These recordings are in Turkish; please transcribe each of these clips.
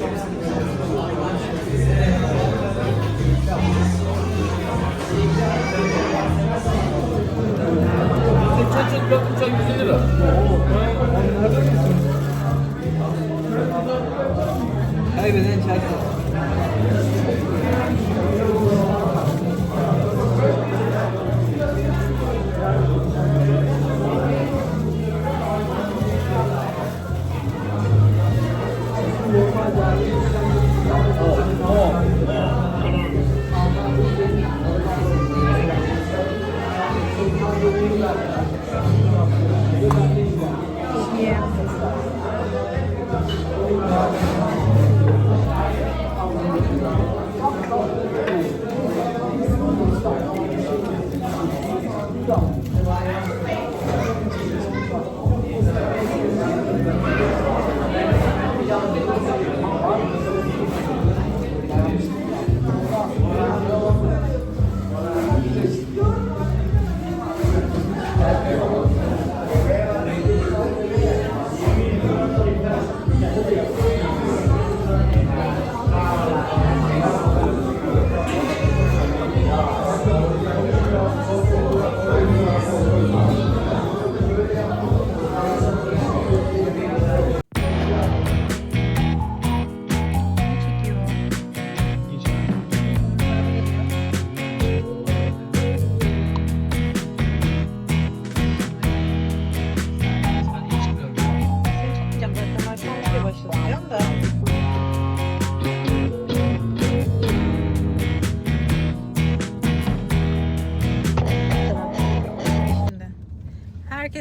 Çat bakın çay 150 lira.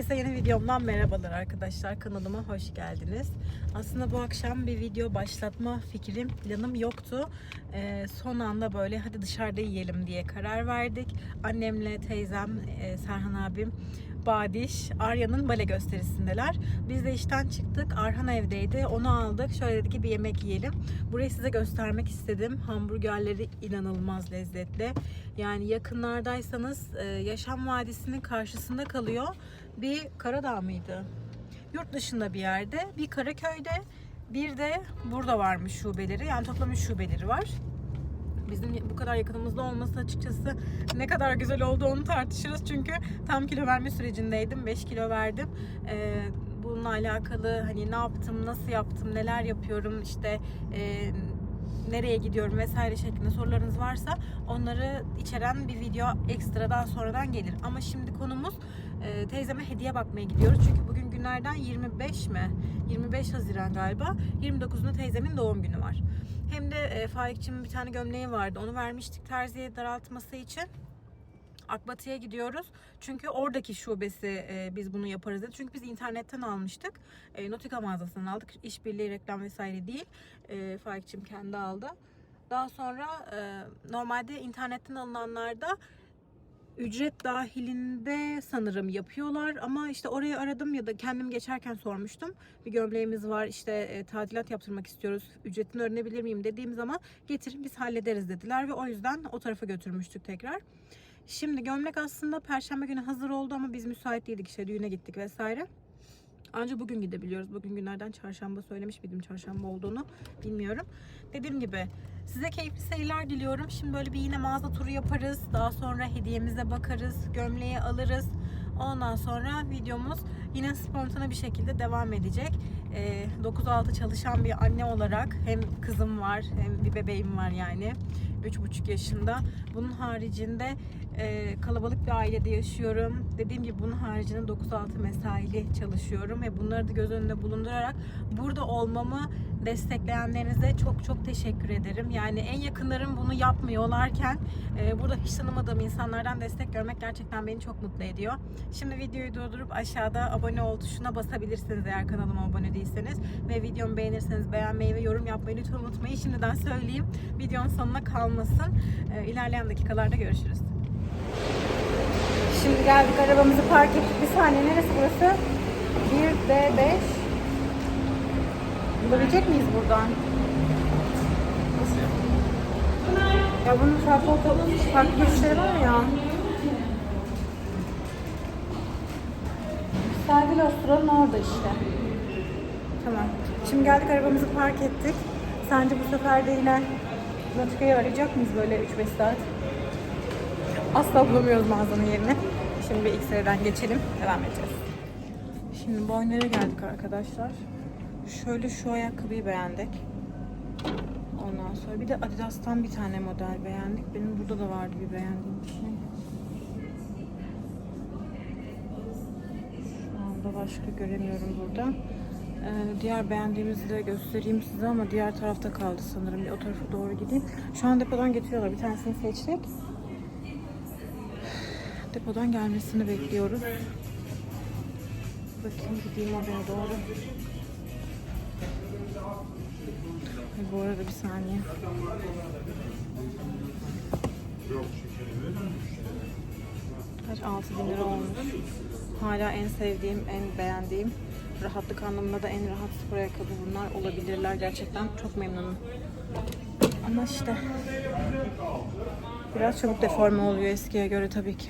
Herkese yeni videomdan merhabalar arkadaşlar. Kanalıma hoş geldiniz. Aslında bu akşam bir video başlatma fikrim, planım yoktu. Ee, son anda böyle hadi dışarıda yiyelim diye karar verdik. Annemle teyzem, e, Serhan abim, Badiş, Arya'nın bale gösterisindeler. Biz de işten çıktık. Arhan evdeydi. Onu aldık. Şöyle dedi ki bir yemek yiyelim. Burayı size göstermek istedim. Hamburgerleri inanılmaz lezzetli. Yani yakınlardaysanız e, Yaşam Vadisi'nin karşısında kalıyor. Bir Karadağ mıydı? Yurt dışında bir yerde. Bir Karaköy'de. Bir de burada varmış şubeleri. Yani toplam üç şubeleri var bizim bu kadar yakınımızda olması açıkçası ne kadar güzel oldu onu tartışırız. Çünkü tam kilo verme sürecindeydim. 5 kilo verdim. Ee, bununla alakalı hani ne yaptım, nasıl yaptım, neler yapıyorum, işte e, nereye gidiyorum vesaire şeklinde sorularınız varsa onları içeren bir video ekstradan sonradan gelir. Ama şimdi konumuz e, teyzeme hediye bakmaya gidiyoruz. Çünkü bugün günlerden 25 mi? 25 Haziran galiba. 29'unda teyzemin doğum günü var. Hem de e, Faik'cimin bir tane gömleği vardı. Onu vermiştik terziye daraltması için. Akbatı'ya gidiyoruz. Çünkü oradaki şubesi e, biz bunu yaparız dedi. Çünkü biz internetten almıştık. E, Notika mağazasından aldık. İşbirliği reklam vesaire değil. E, Faik'cim kendi aldı. Daha sonra e, normalde internetten alınanlarda ücret dahilinde sanırım yapıyorlar ama işte orayı aradım ya da kendim geçerken sormuştum. Bir gömleğimiz var işte e, tadilat yaptırmak istiyoruz. Ücretini öğrenebilir miyim dediğim zaman getirin biz hallederiz dediler ve o yüzden o tarafa götürmüştük tekrar. Şimdi gömlek aslında perşembe günü hazır oldu ama biz müsait değildik işte düğüne gittik vesaire. Ancak bugün gidebiliyoruz. Bugün günlerden çarşamba söylemiş miydim çarşamba olduğunu bilmiyorum. Dediğim gibi size keyifli seyirler diliyorum. Şimdi böyle bir yine mağaza turu yaparız. Daha sonra hediyemize bakarız. Gömleği alırız. Ondan sonra videomuz yine spontane bir şekilde devam edecek. Ee, 9-6 çalışan bir anne olarak hem kızım var hem bir bebeğim var yani. 3,5 yaşında. Bunun haricinde e, kalabalık bir ailede yaşıyorum. Dediğim gibi bunun haricinde 9-6 mesaili çalışıyorum ve bunları da göz önünde bulundurarak burada olmamı destekleyenlerinize çok çok teşekkür ederim. Yani en yakınlarım bunu yapmıyorlarken e, burada hiç tanımadığım insanlardan destek görmek gerçekten beni çok mutlu ediyor. Şimdi videoyu durdurup aşağıda abone ol tuşuna basabilirsiniz eğer kanalıma abone değilseniz ve videomu beğenirseniz beğenmeyi ve yorum yapmayı lütfen unutmayın. Şimdiden söyleyeyim. Videonun sonuna kalmasın. E, ilerleyen dakikalarda görüşürüz. Şimdi geldik arabamızı park ettik. Bir saniye neresi burası? 1D5 Bulabilecek miyiz buradan? Ya bunun farklı otobüs, farklı geçişleri var ya. Sergil Ostro'nun orada işte. Tamam. Şimdi geldik arabamızı park ettik. Sence bu sefer de yine Natika'yı arayacak mıyız böyle 3-5 saat? Asla bulamıyoruz mağazanın yerini. Şimdi bir X-ray'den geçelim. Devam edeceğiz. Şimdi Boyner'e geldik arkadaşlar. Şöyle şu ayakkabıyı beğendik. Ondan sonra bir de Adidas'tan bir tane model beğendik. Benim burada da vardı bir beğendiğim bir şey. Şu anda başka göremiyorum burada. Ee, diğer beğendiğimizi de göstereyim size ama diğer tarafta kaldı sanırım. Bir o tarafa doğru gideyim. Şu an depodan getiriyorlar. Bir tanesini seçtik. Depodan gelmesini bekliyoruz. Bakayım gideyim oraya doğru. Ay, Bu arada bir saniye. Kaç 6 bin lira olmuş. Hala en sevdiğim, en beğendiğim, rahatlık anlamında da en rahat spor ayakkabı bunlar olabilirler gerçekten. Çok memnunum. Ama işte biraz çabuk deforme oluyor eskiye göre tabii ki.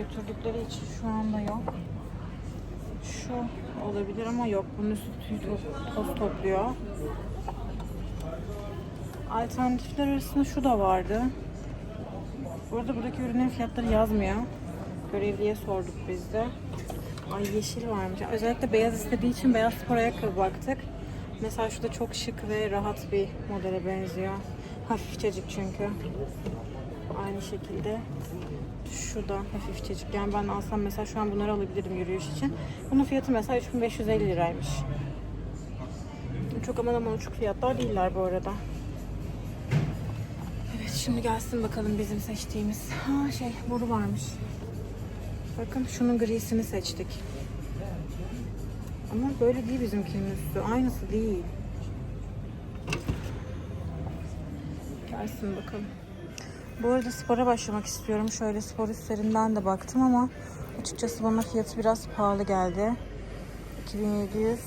Götürdükleri için şu anda yok. Şu olabilir ama yok. Bunun üstü tüy to- toz topluyor. Alternatifler arasında şu da vardı. Bu arada buradaki ürünlerin fiyatları yazmıyor. Görevliye sorduk biz de. Ay yeşil varmış. Özellikle beyaz istediği için beyaz spor ayakkabı baktık. Mesela şu da çok şık ve rahat bir modele benziyor. Hafifçecik çünkü. Aynı şekilde şu da hafifçecik. Yani ben alsam mesela şu an bunları alabilirim yürüyüş için. Bunun fiyatı mesela 3550 liraymış. Çok aman aman uçuk fiyatlar değiller bu arada. Evet şimdi gelsin bakalım bizim seçtiğimiz. Ha şey boru varmış. Bakın şunun grisini seçtik. Ama böyle değil bizimkinin üstü. Aynısı değil. Gelsin bakalım. Bu arada spora başlamak istiyorum. Şöyle spor üstlerinden de baktım ama açıkçası bana fiyatı biraz pahalı geldi. 2700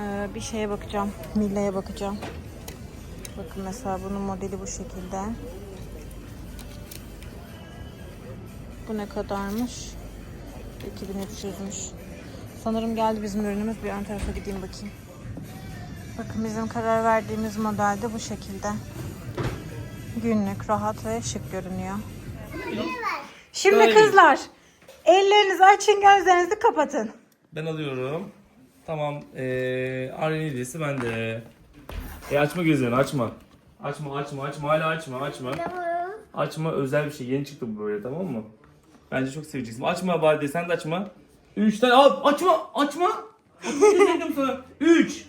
Ee, bir şeye bakacağım. Milla'ya bakacağım. Bakın mesela bunun modeli bu şekilde. Bu ne kadarmış? 2300'müş. Sanırım geldi bizim ürünümüz. Bir ön tarafa gideyim bakayım. Bakın bizim karar verdiğimiz model de bu şekilde. Günlük, rahat ve şık görünüyor. Şimdi kızlar, ellerinizi açın, gözlerinizi kapatın. Ben alıyorum. Tamam. Ee, Aryan hediyesi bende. E açma gözlerini açma. Açma açma açma hala açma açma. Açma özel bir şey. Yeni çıktı bu böyle tamam mı? Bence çok seveceksin. Açma bari sen de açma. 3 tane al açma açma. Açma dedim sana. 3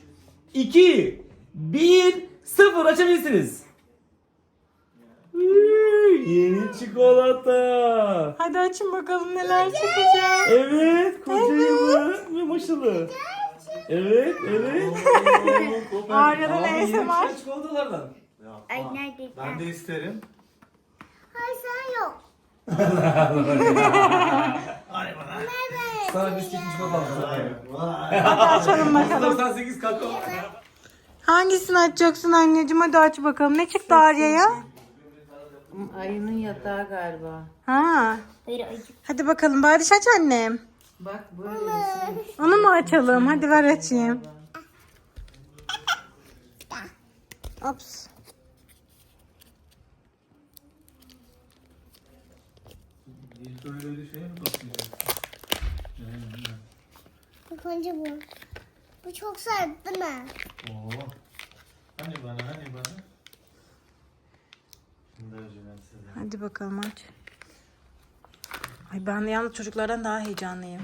2 1 0 açabilirsiniz. Yeni çikolata. Hadi açın bakalım neler çıkacak. Evet, koca ve maşalı. Evet, evet. Aa, neyse var. çikolatalardan. Ay nerede? Ben de isterim. Hayır sen yok. Sana bisküvit çikolata. Hadi açalım bakalım. 98 kakao. Hangisini açacaksın anneciğim? Hadi aç bakalım. Ne çıktı Arya'ya? Ayının yatağı galiba. Ha. Hayır acık. Hadi bakalım. Bari aç annem. Bak böyle. Onu mu açalım? Hadi ver açayım. Ops. İlk önce bu. Bu çok sert değil mi? Oo. Hani bana hani bana. Şimdi acıyorum size. Hadi bakalım aç. Ay ben yalnız çocuklardan daha heyecanlıyım.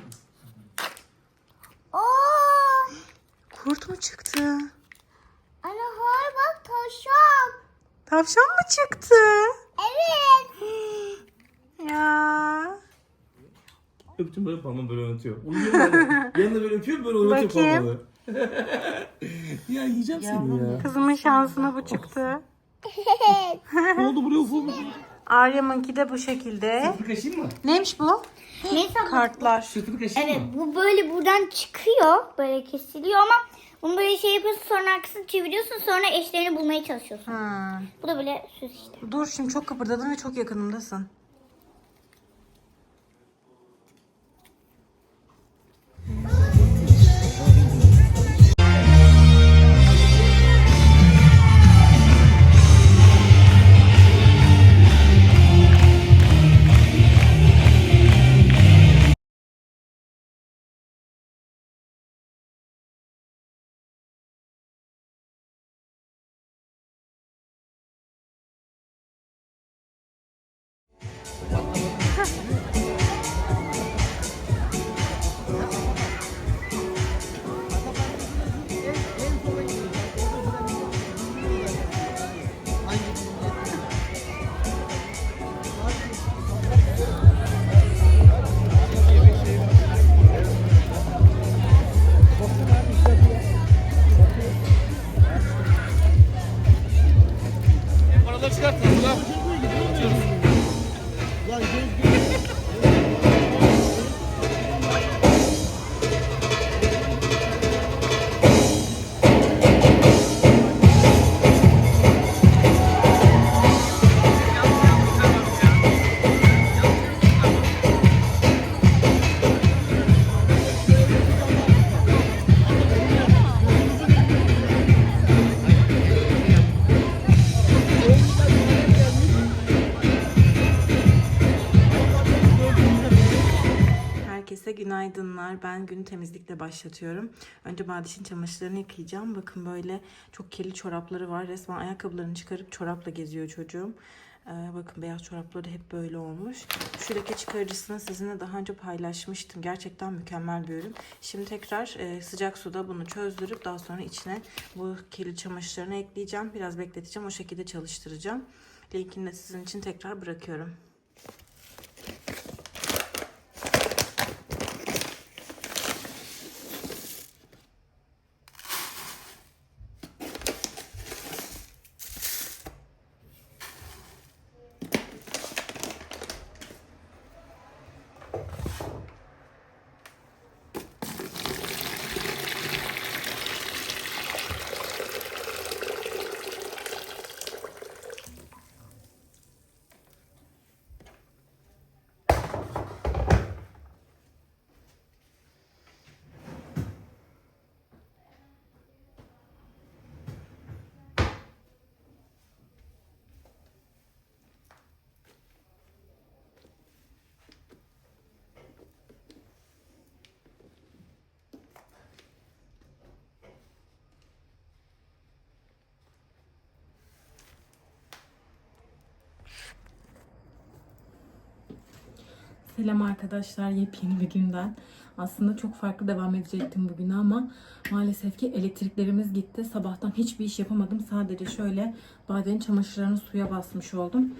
Oo! Kurt mu çıktı? Anne hayır bak tavşan. Tavşan mı çıktı? Evet. Ya. Öptüm böyle parmağım böyle oynatıyor. Uyuyor böyle. Yanında böyle öpüyor böyle oynatıyor Bakayım. parmağını. ya yiyeceğim seni ya. Kızımın şansına bu çıktı. Ne oldu buraya ufuk? Arya'mınki de bu şekilde. Sırtını kaşıyım mı? Neymiş bu? Neyse bu- Kartlar. Sırtını kaşıyım Evet mı? bu böyle buradan çıkıyor. Böyle kesiliyor ama bunu böyle şey yapıyorsun sonra arkasını çeviriyorsun sonra eşlerini bulmaya çalışıyorsun. Ha. Bu da böyle süs işte. Dur şimdi çok kıpırdadın ve çok yakınımdasın. Herkese günaydınlar. Ben günü temizlikle başlatıyorum. Önce Badiş'in çamaşırlarını yıkayacağım. Bakın böyle çok kirli çorapları var. Resmen ayakkabılarını çıkarıp çorapla geziyor çocuğum. Ee, bakın beyaz çorapları hep böyle olmuş. Şu leke çıkarıcısını sizinle daha önce paylaşmıştım. Gerçekten mükemmel bir ürün. Şimdi tekrar e, sıcak suda bunu çözdürüp daha sonra içine bu kirli çamaşırlarını ekleyeceğim. Biraz bekleteceğim. O şekilde çalıştıracağım. Linkini de sizin için tekrar bırakıyorum. Selam arkadaşlar yepyeni bir günden. Aslında çok farklı devam edecektim bugüne ama maalesef ki elektriklerimiz gitti. Sabahtan hiçbir iş yapamadım. Sadece şöyle badenin çamaşırlarını suya basmış oldum.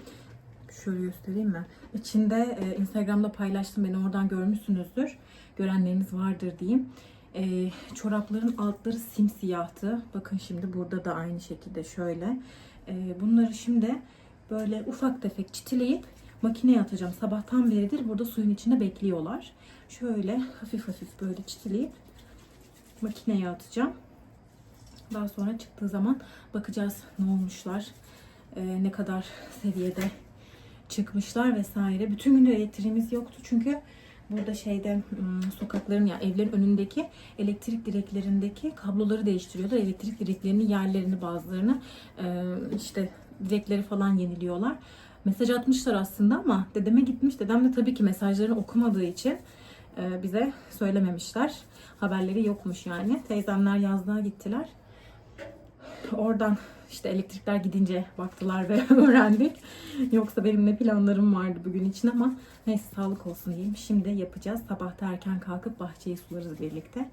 Şöyle göstereyim mi? İçinde e, Instagram'da paylaştım. Beni oradan görmüşsünüzdür. Görenleriniz vardır diyeyim. E, çorapların altları simsiyahtı. Bakın şimdi burada da aynı şekilde şöyle. E, bunları şimdi böyle ufak tefek çitileyip makineye atacağım. Sabahtan beridir burada suyun içinde bekliyorlar. Şöyle hafif hafif böyle çitileyip makineye atacağım. Daha sonra çıktığı zaman bakacağız ne olmuşlar, e, ne kadar seviyede çıkmışlar vesaire. Bütün gün de elektriğimiz yoktu çünkü burada şeyde hmm, sokakların ya evlerin önündeki elektrik direklerindeki kabloları değiştiriyorlar. Elektrik direklerinin yerlerini bazılarını e, işte direkleri falan yeniliyorlar. Mesaj atmışlar aslında ama dedeme gitmiş. Dedem de tabii ki mesajlarını okumadığı için e, bize söylememişler. Haberleri yokmuş yani. Teyzemler yazlığa gittiler. Oradan işte elektrikler gidince baktılar ve öğrendik. Yoksa benim ne planlarım vardı bugün için ama neyse sağlık olsun diyeyim. Şimdi yapacağız. Sabahta erken kalkıp bahçeyi sularız birlikte.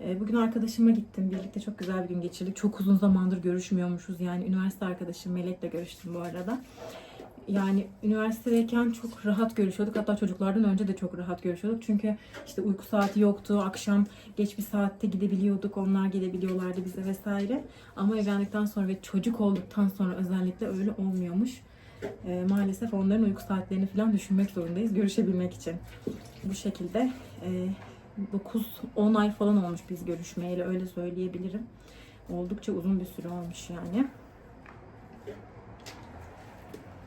Ee, Bugün arkadaşıma gittim. Birlikte çok güzel bir gün geçirdik. Çok uzun zamandır görüşmüyormuşuz. Yani üniversite arkadaşım Melek'le görüştüm bu arada. Yani üniversitedeyken çok rahat görüşüyorduk. Hatta çocuklardan önce de çok rahat görüşüyorduk. Çünkü işte uyku saati yoktu. Akşam geç bir saatte gidebiliyorduk. Onlar gelebiliyorlardı bize vesaire. Ama evlendikten sonra ve çocuk olduktan sonra özellikle öyle olmuyormuş. e, maalesef onların uyku saatlerini falan düşünmek zorundayız görüşebilmek için. Bu şekilde e, 9-10 ay falan olmuş biz görüşmeyeli öyle söyleyebilirim. Oldukça uzun bir süre olmuş yani.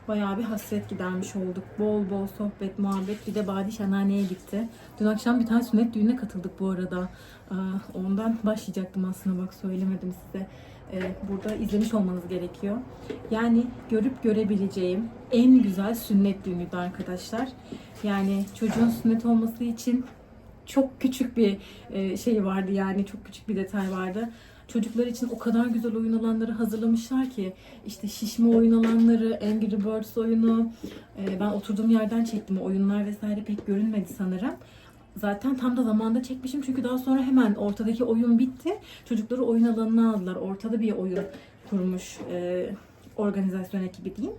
Bayağı bir hasret gidermiş olduk. Bol bol sohbet, muhabbet. Bir de Badiş anneanneye gitti. Dün akşam bir tane sünnet düğününe katıldık bu arada. Ondan başlayacaktım aslında bak söylemedim size. Ee, Burada izlemiş olmanız gerekiyor. Yani görüp görebileceğim en güzel sünnet düğünüydü arkadaşlar. Yani çocuğun sünnet olması için çok küçük bir e, şey vardı yani çok küçük bir detay vardı. Çocuklar için o kadar güzel oyun alanları hazırlamışlar ki işte şişme oyun alanları, Angry Birds oyunu. e, ben oturduğum yerden çektim oyunlar vesaire pek görünmedi sanırım. Zaten tam da zamanda çekmişim çünkü daha sonra hemen ortadaki oyun bitti. Çocukları oyun alanına aldılar. Ortada bir oyun kurmuş e, organizasyon ekibi diyeyim.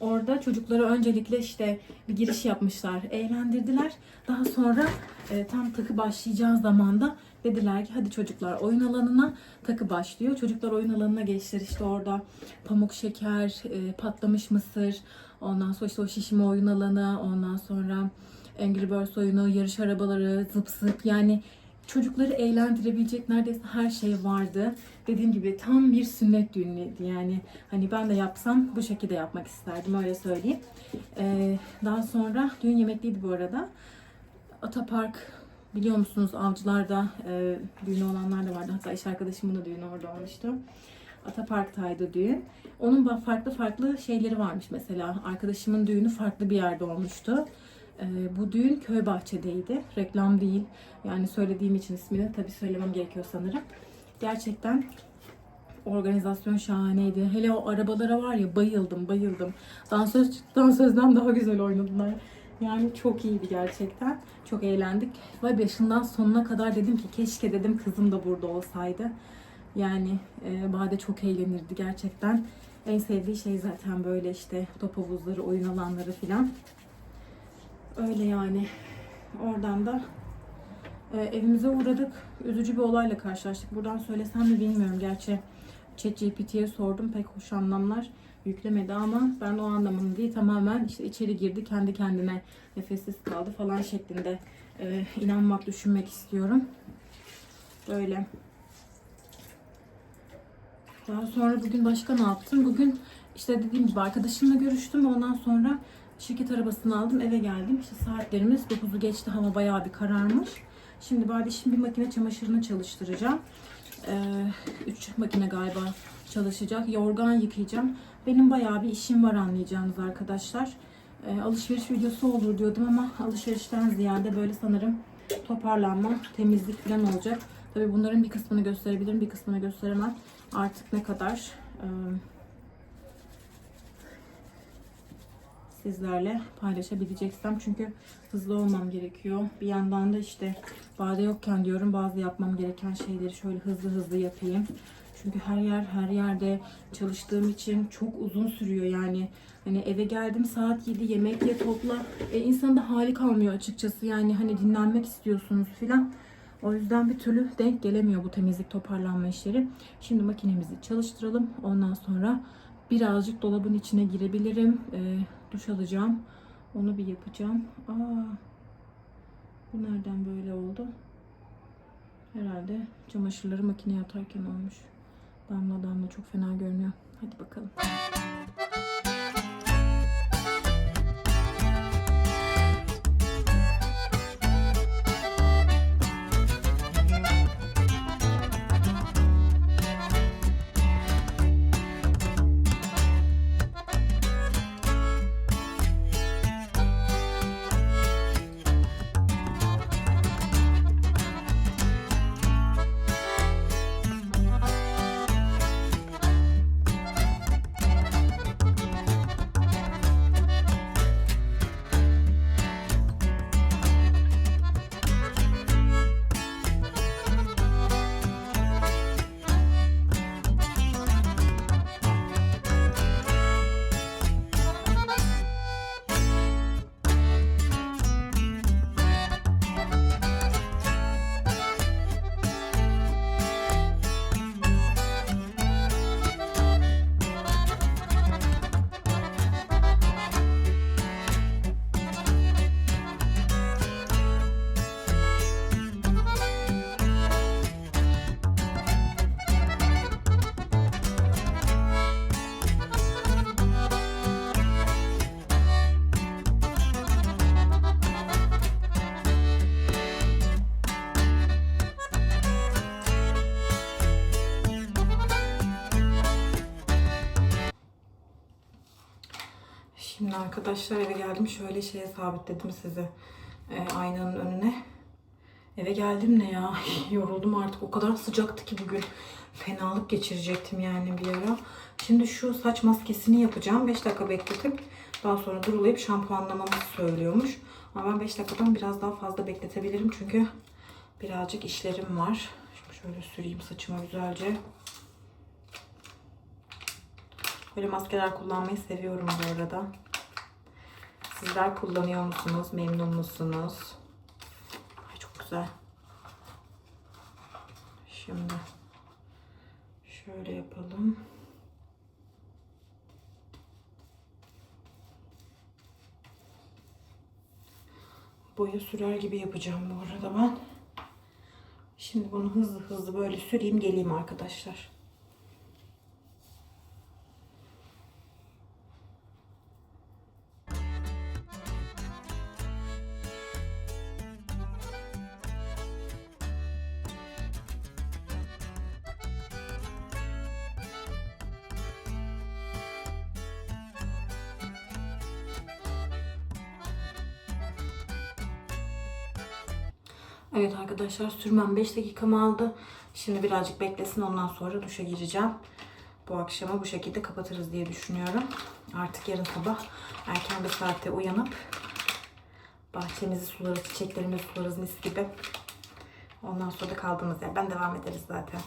Orada çocuklara öncelikle işte bir giriş yapmışlar, eğlendirdiler. Daha sonra e, tam takı başlayacağı zaman da dediler ki hadi çocuklar oyun alanına takı başlıyor. Çocuklar oyun alanına geçtiler işte orada pamuk şeker, e, patlamış mısır, ondan sonra işte o şişme oyun alanı, ondan sonra Angry Birds oyunu, yarış arabaları, zıp zıp yani çocukları eğlendirebilecek neredeyse her şey vardı. Dediğim gibi tam bir sünnet düğünüydü yani. Hani ben de yapsam bu şekilde yapmak isterdim öyle söyleyeyim. Ee, daha sonra düğün yemekliydi bu arada. Atapark biliyor musunuz avcılarda e, düğünü olanlar da vardı. Hatta iş arkadaşımın da düğünü orada olmuştu. Atapark'taydı düğün. Onun farklı farklı şeyleri varmış mesela. Arkadaşımın düğünü farklı bir yerde olmuştu. Ee, bu düğün köy bahçedeydi. Reklam değil. Yani söylediğim için ismini tabii söylemem gerekiyor sanırım. Gerçekten organizasyon şahaneydi. Hele o arabalara var ya bayıldım bayıldım. Dansöz, dansözden daha güzel oynadılar. Yani çok iyiydi gerçekten. Çok eğlendik. Ve başından sonuna kadar dedim ki keşke dedim kızım da burada olsaydı. Yani e, Bade çok eğlenirdi gerçekten. En sevdiği şey zaten böyle işte top havuzları, oyun alanları filan. Öyle yani. Oradan da e, evimize uğradık. Üzücü bir olayla karşılaştık. Buradan söylesem mi bilmiyorum. Gerçi ChatGPT'ye sordum. Pek hoş anlamlar yüklemedi ama ben o anlamını değil tamamen işte içeri girdi kendi kendine nefessiz kaldı falan şeklinde e, inanmak düşünmek istiyorum. Böyle. Daha sonra bugün başka ne yaptım? Bugün işte dediğim gibi arkadaşımla görüştüm. Ondan sonra şirket arabasını aldım eve geldim. İşte saatlerimiz 9'u geçti. Hava bayağı bir kararmış. Şimdi bari şimdi bir makine çamaşırını çalıştıracağım. Ee, üç makine galiba çalışacak. Yorgan yıkayacağım. Benim bayağı bir işim var anlayacağınız arkadaşlar. Ee, alışveriş videosu olur diyordum ama alışverişten ziyade böyle sanırım toparlanma, temizlik falan olacak. Tabii bunların bir kısmını gösterebilirim, bir kısmını gösteremem. Artık ne kadar e, sizlerle paylaşabileceksem çünkü hızlı olmam gerekiyor. Bir yandan da işte Bade yokken diyorum bazı yapmam gereken şeyleri şöyle hızlı hızlı yapayım. Çünkü her yer her yerde çalıştığım için çok uzun sürüyor yani. Hani eve geldim saat 7 yemek ye topla. E, insanın da hali kalmıyor açıkçası. Yani hani dinlenmek istiyorsunuz filan. O yüzden bir türlü denk gelemiyor bu temizlik toparlanma işleri. Şimdi makinemizi çalıştıralım. Ondan sonra birazcık dolabın içine girebilirim. E, duş alacağım. Onu bir yapacağım. Aa, bu nereden böyle oldu? Herhalde çamaşırları makineye atarken olmuş. Damla damla çok fena görünüyor. Hadi bakalım. Şimdi arkadaşlar eve geldim. Şöyle şeye sabitledim sizi. Ee, aynanın önüne. Eve geldim ne ya? Yoruldum artık. O kadar sıcaktı ki bugün. Fenalık geçirecektim yani bir ara. Şimdi şu saç maskesini yapacağım. 5 dakika bekletip daha sonra durulayıp şampuanlamamızı söylüyormuş. Ama ben 5 dakikadan biraz daha fazla bekletebilirim. Çünkü birazcık işlerim var. Şimdi şöyle süreyim saçıma güzelce. Böyle maskeler kullanmayı seviyorum bu arada. Sizler kullanıyor musunuz? Memnun musunuz? Ay çok güzel. Şimdi şöyle yapalım. Boya sürer gibi yapacağım bu arada ben. Şimdi bunu hızlı hızlı böyle süreyim geleyim arkadaşlar. Evet arkadaşlar sürmem 5 dakikamı aldı. Şimdi birazcık beklesin ondan sonra duşa gireceğim. Bu akşamı bu şekilde kapatırız diye düşünüyorum. Artık yarın sabah erken bir saatte uyanıp bahçemizi sularız, çiçeklerimizi sularız mis gibi. Ondan sonra da kaldığımız yerden devam ederiz zaten.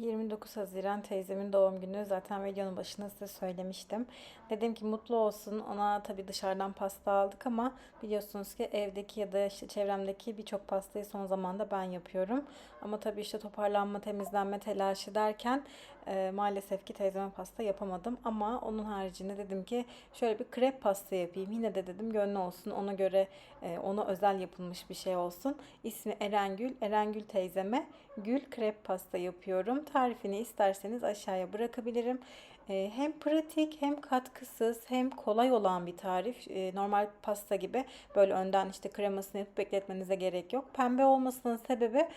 ...29 Haziran teyzemin doğum günü. Zaten videonun başında size söylemiştim. Dedim ki mutlu olsun. Ona tabii dışarıdan pasta aldık ama... ...biliyorsunuz ki evdeki ya da işte çevremdeki birçok pastayı son zamanda ben yapıyorum. Ama tabii işte toparlanma, temizlenme telaşı derken... e, ...maalesef ki teyzeme pasta yapamadım. Ama onun haricinde dedim ki... ...şöyle bir krep pasta yapayım. Yine de dedim gönlü olsun. Ona göre e, ona özel yapılmış bir şey olsun. İsmi Erengül. Erengül teyzeme gül krep pasta yapıyorum. Tarifini isterseniz aşağıya bırakabilirim. Ee, hem pratik hem katkısız hem kolay olan bir tarif. Ee, normal pasta gibi böyle önden işte kremasını yapıp bekletmenize gerek yok. Pembe olmasının sebebi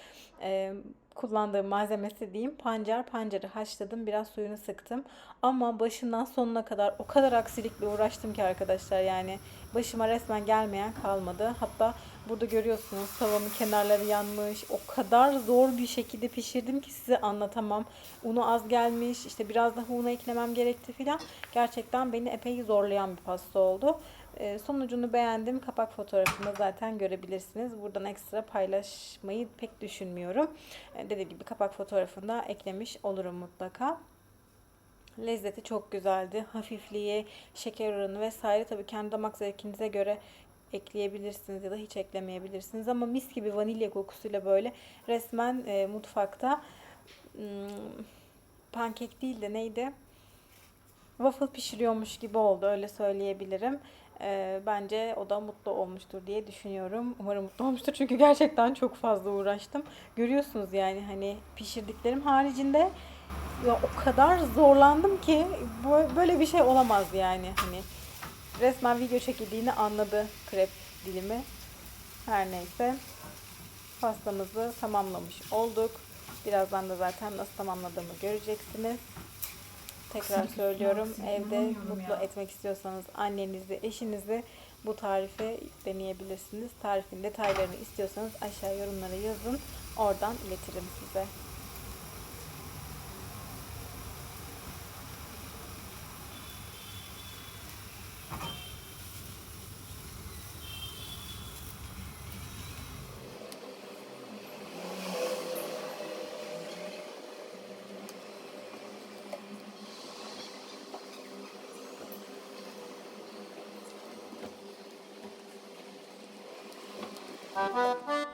e, kullandığım malzemesi diyeyim pancar. Pancarı haşladım biraz suyunu sıktım. Ama başından sonuna kadar o kadar aksilikle uğraştım ki arkadaşlar yani başıma resmen gelmeyen kalmadı. Hatta burada görüyorsunuz tavamın kenarları yanmış. O kadar zor bir şekilde pişirdim ki size anlatamam. Unu az gelmiş. işte biraz daha una eklemem gerekti filan. Gerçekten beni epey zorlayan bir pasta oldu. Ee, sonucunu beğendim. Kapak fotoğrafında zaten görebilirsiniz. Buradan ekstra paylaşmayı pek düşünmüyorum. Ee, dediğim gibi kapak fotoğrafında eklemiş olurum mutlaka. Lezzeti çok güzeldi. Hafifliği, şeker oranı vesaire tabii kendi damak zevkinize göre ekleyebilirsiniz ya da hiç eklemeyebilirsiniz ama mis gibi vanilya kokusuyla böyle resmen e, mutfakta hmm, pankek değil de neydi? Waffle pişiriyormuş gibi oldu öyle söyleyebilirim. E, bence o da mutlu olmuştur diye düşünüyorum. Umarım mutlu olmuştur çünkü gerçekten çok fazla uğraştım. Görüyorsunuz yani hani pişirdiklerim haricinde ya o kadar zorlandım ki böyle bir şey olamaz yani hani resmen video çekildiğini anladı krep dilimi. Her neyse pastamızı tamamlamış olduk. Birazdan da zaten nasıl tamamladığımı göreceksiniz. Tekrar söylüyorum evde mutlu etmek istiyorsanız annenizi, eşinizi bu tarifi deneyebilirsiniz. Tarifin detaylarını istiyorsanız aşağı yorumlara yazın. Oradan iletirim size.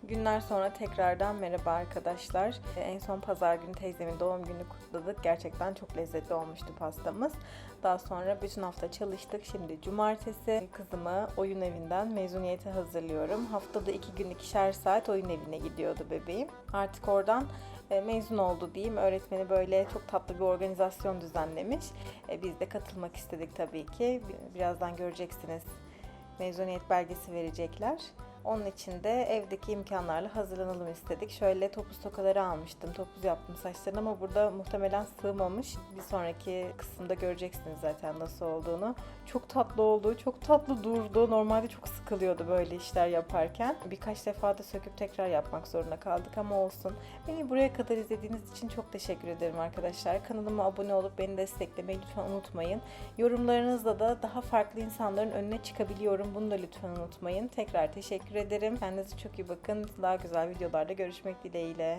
Günler sonra tekrardan merhaba arkadaşlar. Ee, En son pazar günü teyzemin doğum günü kutladık. Gerçekten çok lezzetli olmuştu pastamız. Daha sonra bütün hafta çalıştık. Şimdi cumartesi kızımı oyun evinden mezuniyete hazırlıyorum. Haftada iki gün ikişer saat oyun evine gidiyordu bebeğim. Artık oradan e, mezun oldu diyeyim. Öğretmeni böyle çok tatlı bir organizasyon düzenlemiş. E, Biz de katılmak istedik tabii ki. Birazdan göreceksiniz mezuniyet belgesi verecekler. Onun için de evdeki imkanlarla hazırlanalım istedik. Şöyle topuz tokaları almıştım. Topuz yaptım saçlarını ama burada muhtemelen sığmamış. Bir sonraki kısımda göreceksiniz zaten nasıl olduğunu. Çok tatlı oldu. Çok tatlı durdu. Normalde çok sıkılıyordu böyle işler yaparken. Birkaç defa da söküp tekrar yapmak zorunda kaldık ama olsun. Beni buraya kadar izlediğiniz için çok teşekkür ederim arkadaşlar. Kanalıma abone olup beni desteklemeyi lütfen unutmayın. Yorumlarınızla da daha farklı insanların önüne çıkabiliyorum. Bunu da lütfen unutmayın. Tekrar teşekkür ederim. Kendinize çok iyi bakın. Daha güzel videolarda görüşmek dileğiyle.